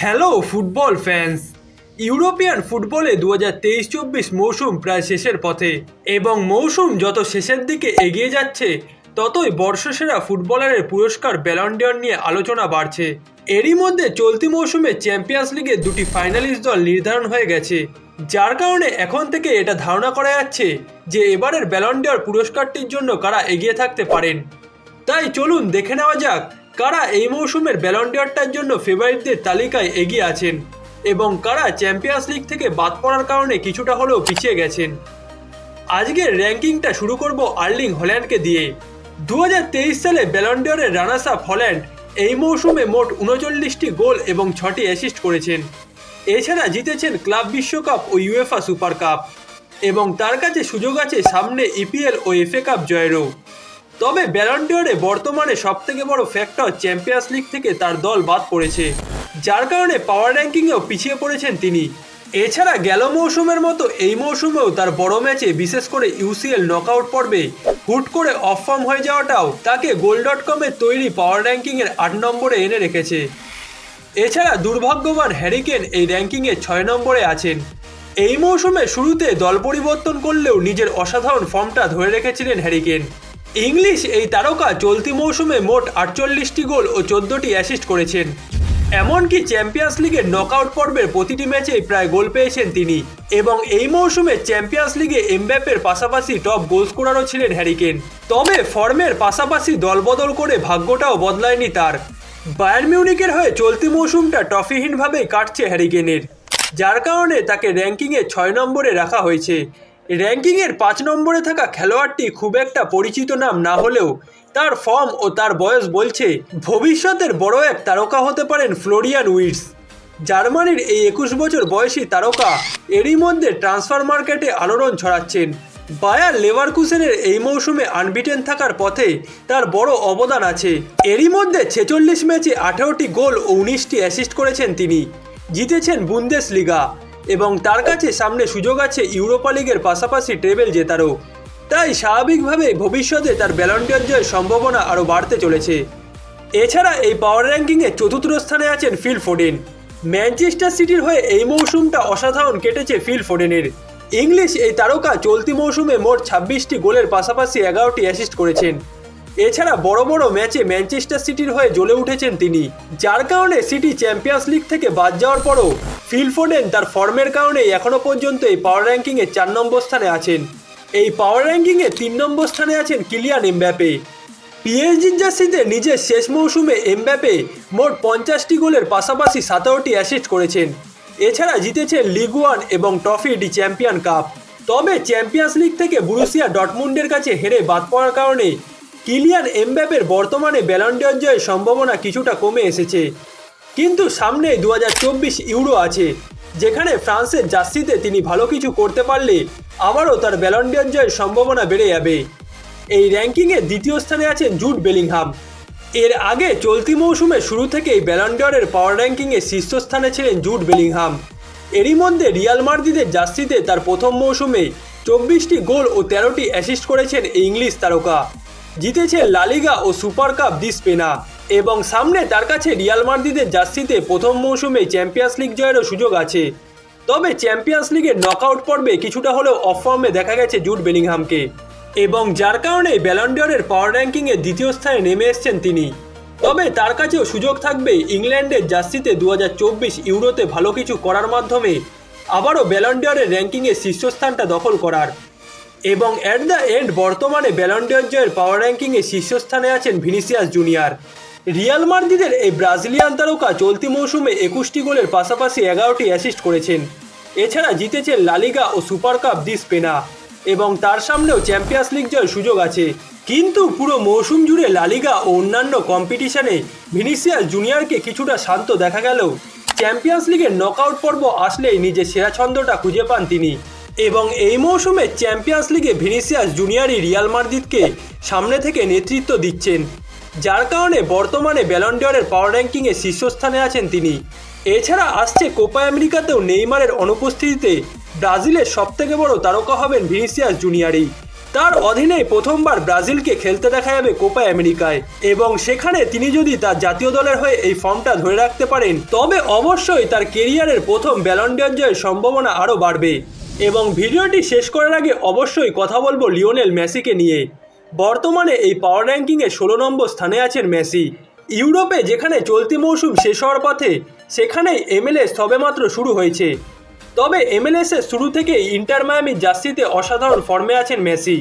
Hello football fans European ফুটবলে দু হাজার তেইশ চব্বিশ মৌসুম প্রায় শেষের পথে, এবং মৌসুম যত শেষের দিকে এগিয়ে যাচ্ছে, ততই বর্ষসেরা ফুটবলারের পুরস্কার ব্যালন্ডিয়র নিয়ে আলোচনা বাড়ছে। এরই মধ্যে চলতি মৌসুমে চ্যাম্পিয়ন্স লিগে দুটি ফাইনালিস্ট দল নির্ধারণ হয়ে গেছে, যার কারণে এখন থেকে এটা ধারণা করা যাচ্ছে যে এবারের ব্যালন্ডিয়র পুরস্কারটির জন্য কারা এগিয়ে থাকতে পারেন। তাই চলুন দেখে নেওয়া যাক কারা এই মৌসুমের ব্যালন্ডিয়রটার জন্য ফেভারিটদের তালিকায় এগিয়ে আছেন? এবং কারা চ্যাম্পিয়ন্স লিগ থেকে বাদ পড়ার কারণে কিছুটা হলেও পিছিয়ে গেছেন? আজকের র্যাঙ্কিংটা শুরু করব আর্লিং হল্যান্ডকে দিয়ে। দু হাজার তেইশ সালে ব্যালন্ডিয়রের রানার্স আপ হল্যান্ড এই মৌসুমে মোট উনচল্লিশটি গোল এবং ছটি অ্যাসিস্ট করেছেন। এছাড়া জিতেছেন ক্লাব বিশ্বকাপ ও ইউএফা সুপার কাপ এবং তার কাছে সুযোগ আছে সামনে ইপিএল ও এফএ কাপ জয়েরও। তবে ব্যালন্ডিয়রে বর্তমানে সবথেকে বড় ফ্যাক্টর চ্যাম্পিয়ন্স লিগ থেকে তার দল বাদ পড়েছে। যার কারণে পাওয়ার র্যাঙ্কিংয়েও পিছিয়ে পড়েছেন তিনি। এছাড়া গেল মৌসুমের মতো এই মৌসুমেও তার বড় ম্যাচে বিশেষ করে ইউসিএল নকআউট পর্বে হুট করে অফ ফর্ম হয়ে যাওয়াটাও তাকে গোল ডট কমের তৈরি পাওয়ার র্যাঙ্কিংয়ের আট নম্বরে এনে রেখেছে। এছাড়া দুর্ভাগ্যবান হ্যারিকেন এই র্যাঙ্কিংয়ে ছয় নম্বরে আছেন। এই মৌসুমে শুরুতে দল পরিবর্তন করলেও নিজের অসাধারণ ফর্মটা ধরে রেখেছিলেন হ্যারিকেন ইংলিশ এই তারকা চলতি মৌসুমে মোট আটচল্লিশটি গোল ও চোদ্দটি অ্যাসিস্ট করেছেন। এমনকি চ্যাম্পিয়ন্স লিগের নকআউট পর্বের প্রতিটি ম্যাচেই প্রায় গোল পেয়েছেন তিনি। এবং এই মৌসুমে চ্যাম্পিয়ন্স লিগে এমব্যাপের পাশাপাশি টপ গোল স্কোরারও ছিলেন হ্যারিকেন তবে ফর্মের পাশাপাশি দলবদল করে ভাগ্যটাও বদলায়নি তার। বায়ার মিউনিকের হয়ে চলতি মৌসুমটা ট্রফিহীনভাবেই কাটছে হ্যারিকেনের যার কারণে তাকে র্যাঙ্কিংয়ে ছয় নম্বরে রাখা হয়েছে। র্যাঙ্কিংয়ের পাঁচ নম্বরে থাকা খেলোয়াড়টি খুব একটা পরিচিত নাম না হলেও তার ফর্ম ও তার বয়স বলছে ভবিষ্যতের বড় এক তারকা হতে পারেন ফ্লোরিয়ান উইটস। জার্মানির এই একুশ বছর বয়সী তারকা এরই মধ্যে ট্রান্সফার মার্কেটে আলোড়ন ছড়াচ্ছেন। বায়ার লেভারকুসেনের এই মৌসুমে আনবিটেন থাকার পথে তার বড় অবদান আছে। এরই মধ্যে ছেচল্লিশ ম্যাচে আঠেরোটি গোল ও উনিশটি অ্যাসিস্ট করেছেন তিনি। জিতেছেন বুন্দেস লিগা এবং তার কাছে সামনে সুযোগ আছে ইউরোপা লিগের পাশাপাশি ট্রেবেল জেতারও। তাই স্বাভাবিকভাবে ভবিষ্যতে তার ব্যালন্টিয়ার জয়ের সম্ভাবনা আরও বাড়তে চলেছে। এছাড়া এই পাওয়ার র্যাঙ্কিংয়ে চতুর্থ স্থানে আছেন ফিল ফোডেন ম্যানচেস্টার সিটির হয়ে এই মৌসুমটা অসাধারণ কেটেছে ফিল ফোডেনের ইংলিশ এই তারকা চলতি মৌসুমে মোট ছাব্বিশটি গোলের পাশাপাশি এগারোটি অ্যাসিস্ট করেছেন। এছাড়া বড় বড় ম্যাচে ম্যানচেস্টার সিটির হয়ে জ্বলে উঠেছেন তিনি, যার কারণে সিটি চ্যাম্পিয়ন্স লিগ থেকে বাদ যাওয়ার পরও ফিল ফোডেন তার ফর্মের কারণে এখনও পর্যন্ত এই পাওয়ার র্যাঙ্কিংয়ে চার নম্বর স্থানে আছেন। এই পাওয়ার র্যাঙ্কিংয়ে তিন নম্বর স্থানে আছেন কিলিয়ান এমব্যাপে। পিএসজির জার্সিতে নিজের শেষ মৌসুমে এমব্যাপে মোট পঞ্চাশটি গোলের পাশাপাশি সতেরোটি অ্যাসিস্ট করেছেন। এছাড়া জিতেছেন লিগ ওয়ান এবং ট্রফি ডি চ্যাম্পিয়ন কাপ তবে চ্যাম্পিয়ন্স লিগ থেকে বুরুসিয়া ডটমুন্ডের কাছে হেরে বাদ পড়ার কারণে কিলিয়ান এমব্যাপের বর্তমানে ব্যালন্ডিয়র জয়ের সম্ভাবনা কিছুটা কমে এসেছে। কিন্তু সামনে দু হাজার চব্বিশ ইউরো আছে, যেখানে ফ্রান্সের জার্সিতে তিনি ভালো কিছু করতে পারলে আবারও তার ব্যালন্ডিয়র জয়ের সম্ভাবনা বেড়ে যাবে। এই র্যাঙ্কিংয়ে দ্বিতীয় স্থানে আছেন জুট বেলিংহাম। এর আগে চলতি মৌসুমে শুরু থেকেই ব্যালন্ডিয়রের পাওয়ার র্যাঙ্কিংয়ে শীর্ষস্থানে ছিলেন জুট বেলিংহাম। এরই মধ্যে রিয়াল মার্দিদের জার্সিতে তার প্রথম মৌসুমে চব্বিশটি গোল ও তেরোটি অ্যাসিস্ট করেছেন ইংলিশ তারকা। জিতেছে লালিগা ও সুপার কাপ দি স্পেনা। এবং সামনে তার কাছে রিয়াল মার্দিদের জার্সিতে প্রথম মৌসুমে চ্যাম্পিয়ন্স লিগ জয়েরও সুযোগ আছে। তবে চ্যাম্পিয়ন্স লিগের নকআউট পর্বে কিছুটা হলেও অফ ফর্মে দেখা গেছে জুট বেলিংহামকে। এবং যার কারণে ব্যালন্ডিয়রের পাওয়ার র্যাঙ্কিংয়ে দ্বিতীয় স্থানে নেমে এসছেন তিনি। তবে তার কাছেও সুযোগ থাকবে ইংল্যান্ডের জার্সিতে দু হাজার চব্বিশ ইউরোতে ভালো কিছু করার মাধ্যমে। আবারও ব্যালন্ডিয়রের র্যাঙ্কিংয়ে শীর্ষস্থানটা দখল করার। এবং অ্যাট দ্য এন্ড বর্তমানে ব্যালন্ডিয়র জয়ের পাওয়ার র্যাঙ্কিংয়ে শীর্ষস্থানে আছেন ভিনিসিয়াস জুনিয়র রিয়াল মার্দিদের এই ব্রাজিলিয়ান তারকা চলতি মৌসুমে একুশটি গোলের পাশাপাশি এগারোটি অ্যাসিস্ট করেছেন। এছাড়া জিতেছেন লালিগা ও সুপার কাপ দি স্পেনা এবং তার সামনেও চ্যাম্পিয়ন্স লিগ জয়ের সুযোগ আছে। কিন্তু পুরো মৌসুম জুড়ে লালিগা ও অন্যান্য কম্পিটিশনে ভিনিসিয়াস জুনিয়রকে কিছুটা শান্ত দেখা গেলেও চ্যাম্পিয়ন্স লিগের নকআউট পর্ব আসলেই নিজের সেরা ছন্দটা খুঁজে পান তিনি। এবং এই মৌসুমে চ্যাম্পিয়ন্স লিগে ভিনিসিয়াস জুনিয়রই রিয়াল মার্দিদকে সামনে থেকে নেতৃত্ব দিচ্ছেন। যার কারণে বর্তমানে ব্যালন্ডিয়রের পাওয়ার র্যাঙ্কিংয়ে শীর্ষস্থানে আছেন তিনি। এছাড়া আসছে কোপা আমেরিকাতেও নেইমারের অনুপস্থিতিতে ব্রাজিলের সবথেকে বড় তারকা হবেন ভিনিসিয়াস জুনিয়রই। তার অধীনে প্রথমবার ব্রাজিলকে খেলতে দেখা যাবে কোপা আমেরিকায় এবং সেখানে তিনি যদি তার জাতীয় দলের হয়ে এই ফর্মটা ধরে রাখতে পারেন, তবে অবশ্যই তার কেরিয়ারের প্রথম ব্যালন্ডিয়র জয়ের সম্ভাবনা আরও বাড়বে। এবং ভিডিওটি শেষ করার আগে অবশ্যই কথা বলব লিওনেল মেসিকে নিয়ে। বর্তমানে এই পাওয়ার র্যাঙ্কিংয়ে ষোলো নম্বর স্থানে আছেন মেসি। ইউরোপে যেখানে চলতি মৌসুম শেষ হওয়ার পথে, সেখানেই এমএলএস সবেমাত্র শুরু হয়েছে। তবে এমএলএস এর শুরু থেকেই ইন্টার মায়ামির জার্সিতে অসাধারণ ফর্মে আছেন মেসি।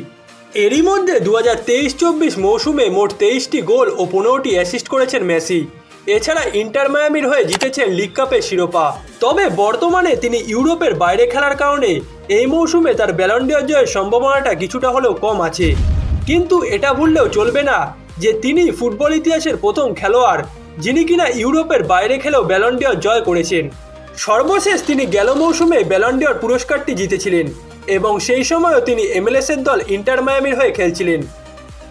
এরই মধ্যে দু হাজার তেইশ চব্বিশ মৌসুমে মোট তেইশটি গোল ও পনেরোটি অ্যাসিস্ট করেছেন মেসি। এছাড়া ইন্টার মায়ামির হয়ে জিতেছেন লিগ কাপের শিরোপা। তবে বর্তমানে তিনি ইউরোপের বাইরে খেলার কারণে এই মৌসুমে তার ব্যালন্ডিয়র জয়ের সম্ভাবনাটা কিছুটা হলেও কম আছে। কিন্তু এটা ভুললেও চলবে না যে তিনি ফুটবল ইতিহাসের প্রথম খেলোয়াড়, যিনি কিনা ইউরোপের বাইরে খেলেও ব্যালন্ডিয়র জয় করেছেন। সর্বশেষ তিনি গেল মৌসুমে ব্যালন্ডিয়র পুরস্কারটি জিতেছিলেন এবং সেই সময়ও তিনি এমএলএসের দল ইন্টার মায়ামির হয়ে খেলছিলেন।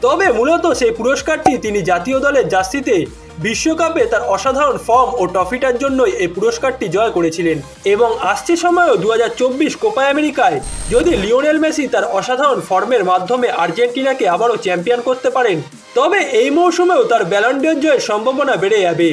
তবে মূলত সেই পুরস্কারটি তিনি জাতীয় দলের জার্সিতে বিশ্বকাপে তার অসাধারণ ফর্ম ও ট্রফিটার জন্যই এই পুরস্কারটি জয় করেছিলেন। এবং আসছে সময়ও দু হাজার চব্বিশ কোপা আমেরিকায়। যদি লিওনেল মেসি তার অসাধারণ ফর্মের মাধ্যমে আর্জেন্টিনাকে আবারও চ্যাম্পিয়ন করতে পারেন, তবে এই মৌসুমেও তার ব্যালন্ডিয়র জয়ের সম্ভাবনা বেড়ে যাবে।